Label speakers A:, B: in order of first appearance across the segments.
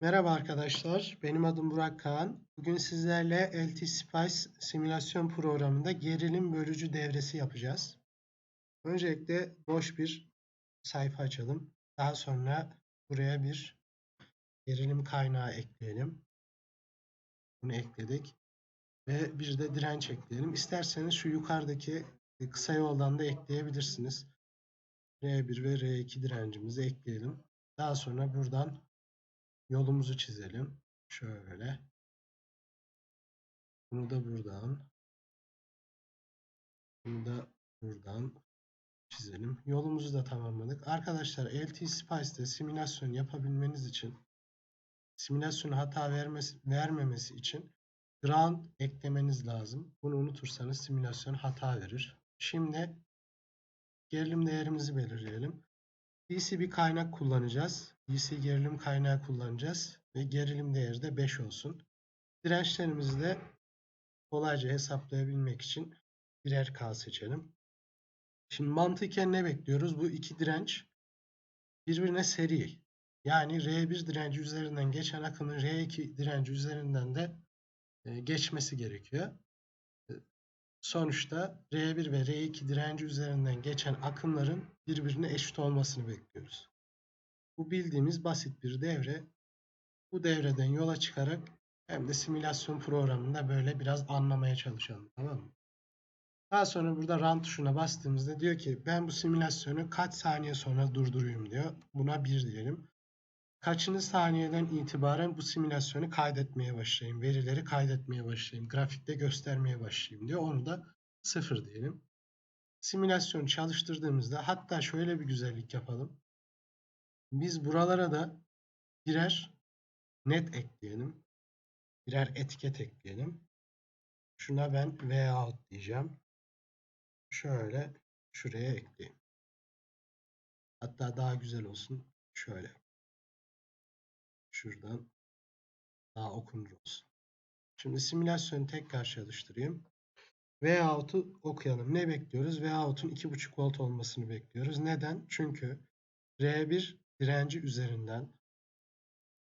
A: Merhaba arkadaşlar, benim adım Burak Kağan. Bugün sizlerle LT Spice simülasyon programında gerilim bölücü devresi yapacağız. Öncelikle boş bir sayfa açalım. Daha sonra buraya bir gerilim kaynağı ekleyelim. Bunu ekledik. Ve bir de direnç ekleyelim. İsterseniz şu yukarıdaki kısa yoldan da ekleyebilirsiniz. R1 ve R2 direncimizi ekleyelim. Daha sonra buradan yolumuzu çizelim. Şöyle. Bunu da buradan. Bunu da buradan çizelim. Yolumuzu da tamamladık. Arkadaşlar LT Spice'de simülasyon yapabilmeniz için simülasyona hata vermesi, vermemesi için ground eklemeniz lazım. Bunu unutursanız simülasyon hata verir. Şimdi gerilim değerimizi belirleyelim. DC bir kaynak kullanacağız. DC gerilim kaynağı kullanacağız. Ve gerilim değeri de 5 olsun. Dirençlerimizi de kolayca hesaplayabilmek için birer K seçelim. Şimdi mantıken ne bekliyoruz? Bu iki direnç birbirine seri. Yani R1 direnci üzerinden geçen akımın R2 direnci üzerinden de e, geçmesi gerekiyor. Sonuçta R1 ve R2 direnci üzerinden geçen akımların birbirine eşit olmasını bekliyoruz. Bu bildiğimiz basit bir devre. Bu devreden yola çıkarak hem de simülasyon programında böyle biraz anlamaya çalışalım. Tamam mı? Daha sonra burada run tuşuna bastığımızda diyor ki ben bu simülasyonu kaç saniye sonra durdurayım diyor. Buna 1 diyelim. Kaçıncı saniyeden itibaren bu simülasyonu kaydetmeye başlayayım. Verileri kaydetmeye başlayayım. Grafikte göstermeye başlayayım diyor. Onu da 0 diyelim. Simülasyonu çalıştırdığımızda hatta şöyle bir güzellik yapalım. Biz buralara da birer net ekleyelim. Birer etiket ekleyelim. Şuna ben vout diyeceğim. Şöyle şuraya ekleyeyim. Hatta daha güzel olsun. Şöyle. Şuradan daha okunur olsun. Şimdi simülasyonu tekrar çalıştırayım. Vout'u okuyalım. Ne bekliyoruz? Vout'un 2.5 volt olmasını bekliyoruz. Neden? Çünkü R1 direnci üzerinden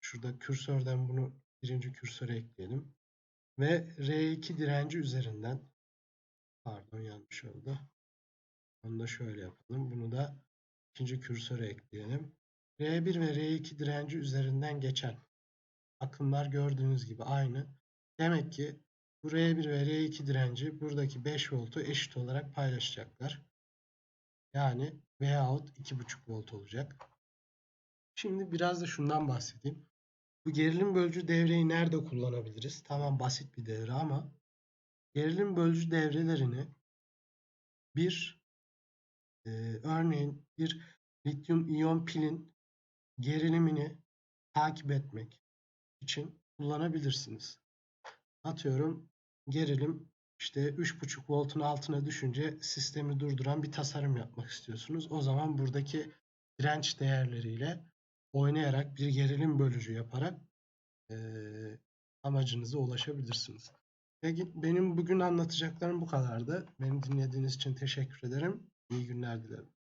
A: şurada kürsörden bunu birinci kürsöre ekleyelim. Ve R2 direnci üzerinden pardon yanlış oldu. Onu da şöyle yapalım. Bunu da ikinci kürsöre ekleyelim. R1 ve R2 direnci üzerinden geçen akımlar gördüğünüz gibi aynı. Demek ki bu R1 ve R2 direnci buradaki 5 voltu eşit olarak paylaşacaklar. Yani Vout 2.5 volt olacak. Şimdi biraz da şundan bahsedeyim. Bu gerilim bölücü devreyi nerede kullanabiliriz? Tamam basit bir devre ama gerilim bölücü devrelerini bir e, örneğin bir lityum iyon pilin gerilimini takip etmek için kullanabilirsiniz. Atıyorum gerilim işte 3.5 voltun altına düşünce sistemi durduran bir tasarım yapmak istiyorsunuz. O zaman buradaki direnç değerleriyle oynayarak bir gerilim bölücü yaparak e, amacınıza ulaşabilirsiniz. Peki benim bugün anlatacaklarım bu kadardı. Beni dinlediğiniz için teşekkür ederim. İyi günler dilerim.